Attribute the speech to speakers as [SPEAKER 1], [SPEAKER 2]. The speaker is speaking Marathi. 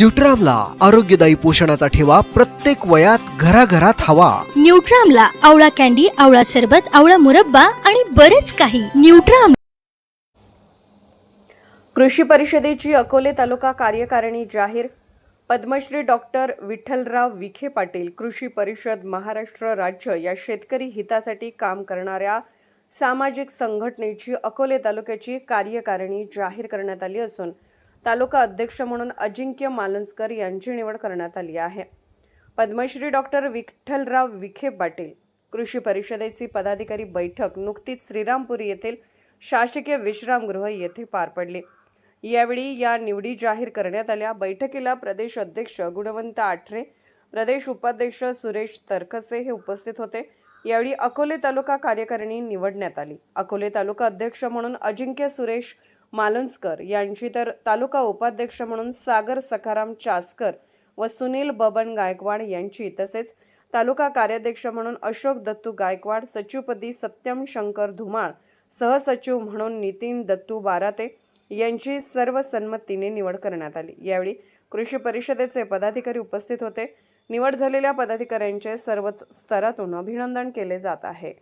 [SPEAKER 1] न्यूट्रामला आरोग्यदायी पोषणाचा ठेवा प्रत्येक वयात घराघरात हवा.
[SPEAKER 2] न्यूट्रामला आवळा कॅन्डी आवळा सरबत आवळा मुरब्बा आणि बरेच काही. न्यूट्राम
[SPEAKER 3] कृषी परिषदेची अकोले तालुका कार्यकारिणी जाहीर. पद्मश्री डॉक्टर विठ्ठलराव विखे पाटील कृषी परिषद महाराष्ट्र राज्य या शेतकरी हितासाठी काम करणाऱ्या सामाजिक संघटनेची अकोले तालुक्याची कार्यकारिणी जाहीर करण्यात आली असून तालुका अध्यक्ष म्हणून अजिंक्य मालंजकर यांची निवड करण्यात आली आहे. पद्मश्री डॉक्टर विठ्ठलराव विखे पाटील कृषी परिषदेची पदाधिकारी बैठक नुकतीच श्रीरामपुरी येथील शासकीय विश्रामगृह येथे पार पडली. यावेळी या निवडी जाहीर करण्यात आल्या. बैठकीला प्रदेश अध्यक्ष गुणवंत आठरे प्रदेश उपाध्यक्ष सुरेश तरखसे हे उपस्थित होते. यावेळी अकोले तालुका कार्यकारिणी निवडण्यात आली. अकोले तालुका अध्यक्ष म्हणून अजिंक्य सुरेश मालुंजकर यांची तर तालुका उपाध्यक्ष म्हणून सागर सखाराम चासकर व सुनील बबन गायकवाड यांची तसेच तालुका कार्याध्यक्ष म्हणून अशोक दत्तू गायकवाड सचिवपदी सत्यम शंकर धुमाळ सहसचिव म्हणून नितीन दत्तू बाराते यांची सर्व संमतीने निवड करण्यात आली. यावेळी कृषी परिषदेचे पदाधिकारी उपस्थित होते. निवड झालेल्या पदाधिकाऱ्यांचे सर्वच स्तरातून अभिनंदन केले जात आहे.